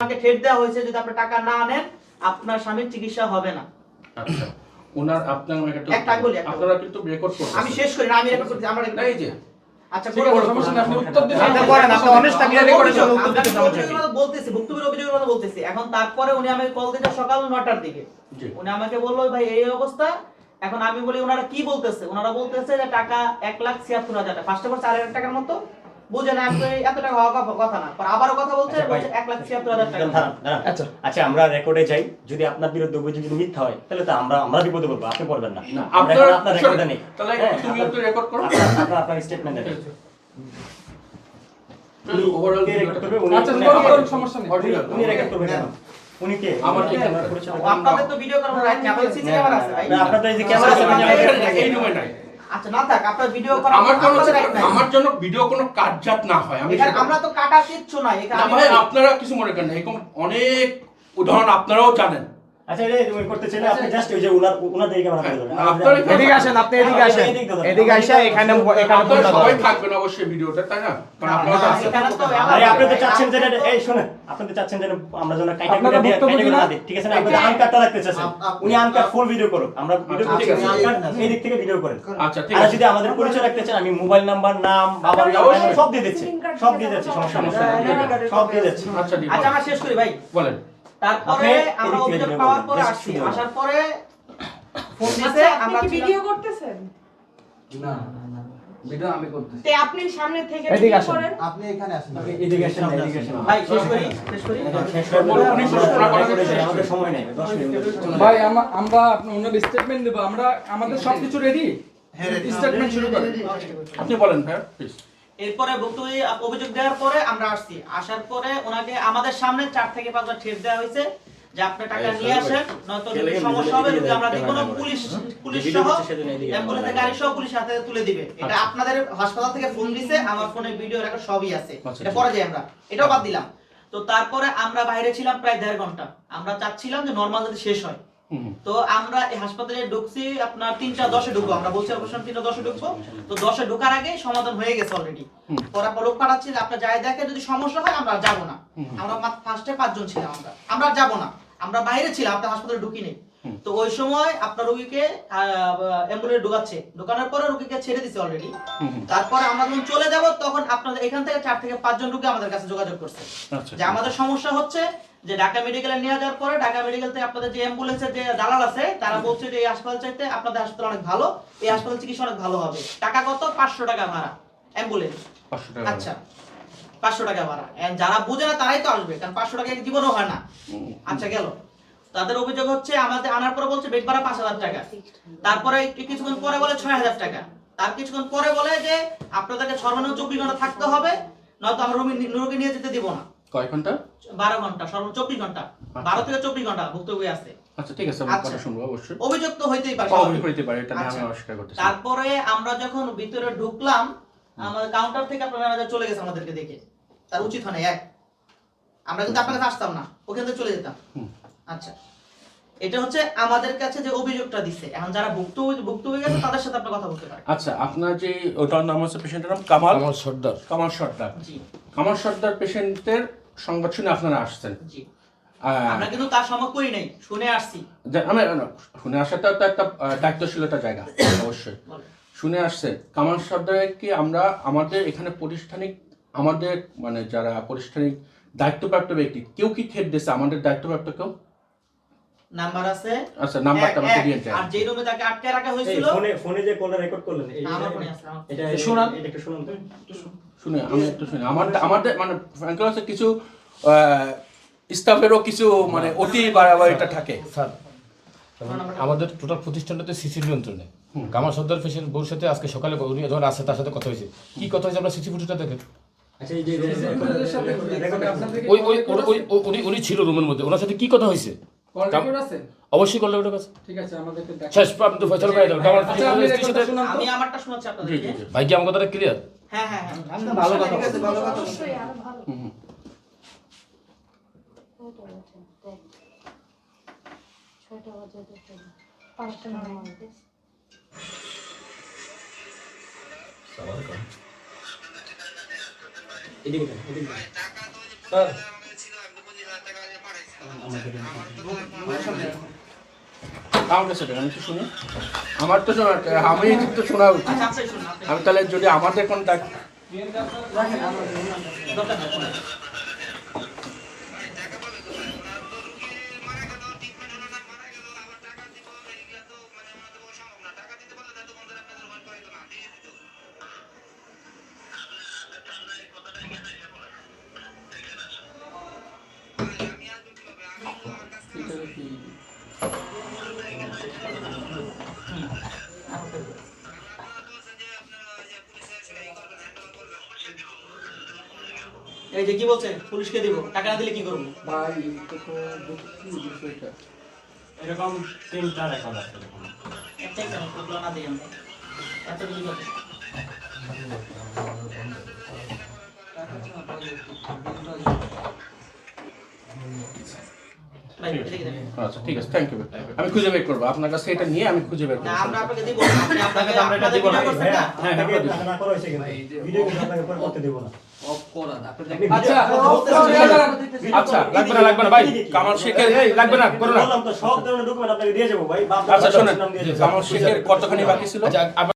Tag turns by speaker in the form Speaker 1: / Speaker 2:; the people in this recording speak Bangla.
Speaker 1: আপনাকে ঠেট দেওয়া হয়েছে যদি আপনি টাকা না নেন আপনার স্বামীর চিকিৎসা হবে না।
Speaker 2: আচ্ছা ওনার আপনার আমাকে একটু
Speaker 1: একটা বলি,
Speaker 2: আপনারা কিন্তু রেকর্ড করছেন
Speaker 1: আমি শেষ করি না আমি রেকর্ড করছি আমরা
Speaker 2: এই যে
Speaker 1: আচ্ছা
Speaker 2: ঠিক আছে, সমস্যা নেই, আপনি উত্তর দিন।
Speaker 1: আপনি
Speaker 2: আপনি
Speaker 1: করেন, আপনি
Speaker 2: আপনি আপনি record
Speaker 1: অভিযোগ,
Speaker 2: উত্তর দিতে
Speaker 1: আমি
Speaker 2: চাচ্ছেন।
Speaker 1: অভিযোগের
Speaker 2: কি?
Speaker 1: কথা বলতেছি ভুক্তভোগীর অভিযোগের কথা বলতেছি। এখন তারপরে উনি আমাকে কল দিতে সকাল নটার দিকে। উনি আমাকে বলল ভাই এই অবস্থা। এখন আমি বলি ওনারা কি বলতেছে? ওনারা বলতেছে যে টাকা এক লাখ ছিয়াত্তর হাজার টাকা ফার্স্ট অফ অল চার হাজার টাকার মতো বুঝে না এত টাকা হওয়ার কথা- কথা না। পর আবারও কথা বলছে
Speaker 3: আচ্ছা,
Speaker 1: এক লাখ ছিয়াত্তর হাজার টাকা।
Speaker 4: আচ্ছা।
Speaker 3: আচ্ছা আমরা রেকর্ডে যাই। যদি আপনার বিরুদ্ধে অভিযোগ যদি মিথ্যা হয় তাহলে তো আমরা আমরা বিপদে পড়ব আপনি পড়বেন না।
Speaker 2: না,
Speaker 3: আমরা
Speaker 2: আপনার-
Speaker 3: রেকর্ডে নেই।
Speaker 2: তাহলে
Speaker 3: হ্যাঁ,
Speaker 2: তুমি একটু record করো।
Speaker 3: আপনার- আপনার আপনার স্টেটমেন্ট দেন উনি কে?
Speaker 4: আচ্ছা।
Speaker 1: আপনাদের তো ভিডিও করার রাইট আপনাদের সিসি ক্যামেরা আছে ভাই।
Speaker 3: আপনাদের যে ক্যামেরা আছে,
Speaker 2: এখানে-
Speaker 3: জানেন।
Speaker 2: এই রুমে নাই।
Speaker 1: আচ্ছা না থাক আপনার ভিডিও করা
Speaker 2: আমার জন্য। আমার জন্য ভিডিও কোনো কাটজাত না হয় আমি
Speaker 1: আমরা তো কাটা কিচ্ছু
Speaker 2: না
Speaker 1: এখানে
Speaker 2: আপনারা কিছু মনে করেন না এরকম অনেক উদাহরণ আপনারাও জানেন
Speaker 3: আচ্ছা, এই তুমি করতে চাইলে আপনি just ওই যে উনার- উনাদের এই ক্যামেরা করে দেবেন।
Speaker 2: আপনার এখানে-
Speaker 4: এদিকে আসেন আপনি এদিকে আসেন এদিকে আসে এখানে এখানে
Speaker 2: আপনারা সবাই থাকবেন অবশ্যই ভিডিওতে তাই না কারণ
Speaker 1: না,
Speaker 2: আপনারা
Speaker 1: না,
Speaker 2: তো আছেন।
Speaker 1: এখানে তো
Speaker 3: আরে আপনি তো চাচ্ছেন যে এই শুনেন, আপনি তো চাচ্ছেন যে আমরা যেন কাইটা করে দিয়ে-
Speaker 4: বক্তব্য
Speaker 3: কাইটা করে
Speaker 4: দিন
Speaker 3: না
Speaker 4: না।
Speaker 3: দিই, ঠিক আছে না? আপনি তো রাখতে চাচ্ছেন।
Speaker 5: আপ- আপ-
Speaker 3: উনি করুক। আমরা video
Speaker 2: আচ্ছা, ঠিক আছে।
Speaker 3: উনি এই দিক থেকে করেন।
Speaker 2: আচ্ছা ঠিক আছে
Speaker 3: যদি আমাদের পরিচয় রাখতে চান, আমি মোবাইল নাম্বার নাম বাবার নাম সব দিয়ে দিচ্ছি সব দিয়ে যাচ্ছি সমস্যা নেই সব দিয়ে যাচ্ছি
Speaker 2: আচ্ছা
Speaker 1: আচ্ছা আমরা শেষ করি ভাই
Speaker 2: বলেন
Speaker 1: তারপরে আমরা অভিযোগ পাওয়ার পরে আসছি। আসার পরে ফোন দিতে
Speaker 6: আচ্ছা,
Speaker 1: আমরা
Speaker 6: ভিডিও করতেছেন?
Speaker 7: না ভিডিও আমি করতেছি।
Speaker 6: তে আপনি সামনে থেকে ভিডিও করেন।
Speaker 5: আপনি এখানে আসেন।
Speaker 3: এদিকে আসেন এদিকে আসেন।
Speaker 1: ভাই শেষ করি শেষ করি?
Speaker 3: শেষ করে।
Speaker 2: বলুন, উনি
Speaker 3: আমরা
Speaker 2: শেষ করা।
Speaker 3: করে
Speaker 2: শেষ
Speaker 3: যাই,
Speaker 2: করি।
Speaker 3: আমাদের সময় নেই দশ মিনিট।
Speaker 4: ভাই আমরা আপনার ওনার স্টেটমেন্ট দেব। আমরা আমাদের সবকিছু রেডি
Speaker 5: হ্যাঁ,
Speaker 4: স্টেটমেন্ট শুরু করেন।
Speaker 2: আপনি বলেন ভাই প্লিজ
Speaker 1: এরপরে ভুক্তভোগী অভিযোগ দেওয়ার পরে আমরা আসছি। আসার পরে ওনাকে আমাদের সামনে চার থেকে পাঁচবার ঠেট দেওয়া হয়েছে যে আপনি টাকা নিয়ে আসেন নয়তো সমস্যা হবে যদি আমরা
Speaker 3: নিজে
Speaker 1: যে কোনো
Speaker 3: ক্যামেরা করে।
Speaker 1: পুলিশ পুলিশ সহ অ্যাম্বুলেন্সের গাড়ি সহ পুলিশ হাতে তুলে দিবে। এটা
Speaker 2: আচ্ছা।
Speaker 1: আপনাদের হাসপাতাল থেকে ফোন দিছে আমার ফোনে ভিডিও রেকর্ড সবই আছে।
Speaker 2: আচ্ছা,
Speaker 1: এটা পরে যাই আমরা। এটাও বাদ দিলাম। তো তারপরে আমরা বাইরে ছিলাম প্রায় দেড় ঘণ্টা। আমরা চাচ্ছিলাম যে নর্মাল যদি শেষ হয়। তো আমরা এই হাসপাতালে ঢুকছি আপনার তিনটা দশে ঢুকবো আমরা বলছি অপারেশন তিনটা দশে ঢুকবো। তো দশে ঢোকার আগে সমাধান হয়ে গেছে অলরেডি আপনার লোক পাঠাচ্ছি যে আপনার যাই দেখে যদি সমস্যা হয় আমরা যাব না। আমরা ফার্স্টে পাঁচজন ছিলাম আমরা। আমরা যাব না। আমরা বাইরে ছিলাম আপনার হাসপাতালে ঢুকি নেই তো ওই সময় আপনার রোগীকে অ্যাম্বুলেন্স ঢুকাচ্ছে। ঢোকানোর পরে রোগীকে ছেড়ে দিছে অলরেডি। তারপরে আমরা যখন চলে যাব তখন আপনাদের এখান থেকে চার থেকে পাঁচজন রোগী আমাদের কাছে যোগাযোগ করছে।
Speaker 2: আচ্ছা।
Speaker 1: যে আমাদের সমস্যা হচ্ছে যে ঢাকা মেডিকেলে নিয়ে যাওয়ার পরে ঢাকা মেডিকেল থেকে আপনাদের যে অ্যাম্বুলেন্সের যে দালাল আছে তারা বলছে যে এই হাসপাতাল চাইতে আপনাদের হাসপাতাল অনেক ভালো এই হাসপাতাল চিকিৎসা অনেক ভালো হবে। টাকা কত? পাঁচশো টাকা ভাড়া। অ্যাম্বুলেন্স
Speaker 2: পাঁচশো টাকা
Speaker 1: আচ্ছা। পাঁচশো টাকা ভাড়া। যারা বুঝে না তারাই তো আসবে কারণ পাঁচশো টাকা জীবনও হয় না। আচ্ছা গেল। তাদের অভিযোগ হচ্ছে আমাদের আনার পরে বলছে বেড ভাড়া পাঁচ হাজার টাকা। তারপরে কিছুক্ষণ পরে বলে ছয় হাজার টাকা। তার কিছুক্ষণ পরে বলে যে আপনাদেরকে সর্বনিম্ন চব্বিশ ঘণ্টা থাকতে হবে নয়তো আমরা রোগী রুগী নিয়ে যেতে দিব না।
Speaker 2: কয় ঘণ্টা?
Speaker 1: বারো ঘণ্টা সর্বোচ্চ চব্বিশ ঘণ্টা। বারো থেকে চব্বিশ ঘণ্টা ভুক্তভোগী আছে।
Speaker 2: আচ্ছা ঠিক আছে আমি
Speaker 1: আচ্ছা।
Speaker 2: কথা শুনব অবশ্যই।
Speaker 1: অভিযুক্ত হইতেই পারে
Speaker 2: পাওয়া হইতে পারে এটা আমি
Speaker 1: আচ্ছা।
Speaker 2: অস্বীকার করতেছি
Speaker 1: তারপরে আমরা যখন ভিতরে ঢুকলাম আমাদের কাউন্টার থেকে আপনার ম্যানেজার চলে গেছে আমাদেরকে দেখে। তার উচিত হয় এক। আমরা কিন্তু আপনার কাছে আসতাম না ওখান থেকে চলে যেতাম। আচ্ছা। এটা হচ্ছে আমাদের কাছে যে অভিযোগটা দিছে। এখন যারা ভুক্ত ভুক্ত হয়ে গেছে তাদের সাথে আপনি কথা বলতে পারেন।
Speaker 2: আচ্ছা আপনার যে ওটার নাম হচ্ছে পেশেন্টের নাম কামাল?
Speaker 4: আমার সর্দার।
Speaker 2: কামাল সর্দার।
Speaker 1: জি।
Speaker 2: কামাল সর্দার পেশেন্টের সংবাদ শুনে আপনারা আসছেন?
Speaker 1: জি।
Speaker 2: আহ,
Speaker 1: আমরা কিন্তু তার সময় করি নাই শুনে আসছি।
Speaker 2: যে- আমি শুনে আসাটা তো একটা দায়িত্বশীলতা জায়গা অবশ্যই। শুনে আসছে কামাল সর্দারকে আমরা আমাদের এখানে প্রতিষ্ঠানিক আমাদের মানে যারা প্রতিষ্ঠানিক দায়িত্বপ্রাপ্ত ব্যক্তি কেউ কি থ্রেট দিয়েছে? আমাদের দায়িত্বপ্রাপ্ত কেউ?
Speaker 1: নাম্বার আছে
Speaker 2: আচ্ছা নাম্বারটা আমাকে দিয়ে
Speaker 1: আর যেই রুমে তাকে আটকে রাখা হয়েছিল
Speaker 3: ফোনে ফোনে যে কলটা রেকর্ড করলেন এই-
Speaker 1: আমার ফোনে আছে
Speaker 3: এটা
Speaker 4: শোনান।
Speaker 3: এটা একটু শুনুন তো
Speaker 2: শুনে আমি একটু শুনি আমার আমাদের মানে ফ্র্যাঙ্কলি হচ্ছে কিছু স্টাফেরও কিছু মানে অতি বাড়াবাড়িটা থাকে
Speaker 8: স্যার আমাদের টোটাল প্রতিষ্ঠানটাতে সিসি নিয়ন্ত্রণে কামাল সর্দার পেশেন্ট বউর সাথে আজকে সকালে উনি যখন আসে তার সাথে কথা হয়েছে কি কথা হয়েছে আমরা সিসি ফুটেজটা দেখেন
Speaker 3: আচ্ছা এই যে
Speaker 8: ওই ওই ওই- ওই ওই- উনি উনি ছিল রুমের মধ্যে ওনার সাথে কি কথা হয়েছে
Speaker 4: কল রেকর্ড আছে?
Speaker 8: অবশ্যই
Speaker 4: ঠিক আছে আমাদেরকে
Speaker 8: শেষ আপনি তো ফয়সাল করে দাও কামাল
Speaker 4: আচ্ছা তো।
Speaker 1: আমি আমারটা শোনাচ্ছি আপনাদেরকে।
Speaker 8: ভাই কি আমার কথাটা ক্লিয়ার
Speaker 1: হ্যাঁ হ্যাঁ হ্যাঁ।
Speaker 5: ভালো কথা
Speaker 1: ঠিক আছে, ভালো কথা
Speaker 6: অবশ্যই আরও ভালো।
Speaker 2: হুম, হুম।
Speaker 6: ছয়টা বাজে দেখতে পাঁচটা না
Speaker 3: এদিকে দেন, এদিকে দেন।
Speaker 5: টাকা
Speaker 2: আমার তো শুনি। আমার তো শোনা আমি তো শোনা উচিত।
Speaker 1: আচ্ছা
Speaker 2: আমি তাহলে যদি আমাদের কোনো
Speaker 1: এই যে কি বলছে? পুলিশকে দিব। টাকা না দিলে কি করব?
Speaker 2: ভাই বিষয়টা।
Speaker 3: এরকম তিনটা রেকর্ড আছে
Speaker 1: একটাই কেন। না দিই আমরা এত কিছু।
Speaker 2: আচ্ছা ঠিক আছে থ্যাংক ইউ আমি খুঁজে বের করব আপনার কাছে এটা নিয়ে আমি খুঁজে বের করব
Speaker 1: আমরা আপনাকে দিব আপনাকে
Speaker 2: আমরা এটা দিব না। হ্যাঁ, হ্যাঁ,
Speaker 3: টাকা না করা হয়েছে কিন্তু। ভিডিও কিন্তু আপনাকে পরে করতে দেবো না।
Speaker 7: অফ করা আপনি
Speaker 3: আপনি
Speaker 4: আচ্ছা,
Speaker 3: ভিডিও-
Speaker 4: off করা যাবে না।
Speaker 2: আচ্ছা লাগবে না লাগবে না ভাই কামাল শেখের এই লাগবে না করো না
Speaker 3: বললাম তো সব ধরনের ডকুমেন্ট আপনাকে দিয়ে যাব ভাই বাপ
Speaker 2: আচ্ছা
Speaker 3: দাদা
Speaker 2: শোনেন
Speaker 3: নাম দিয়ে যাব।
Speaker 2: কামাল শেখের কতখানি বাকি ছিল
Speaker 8: আচ্ছা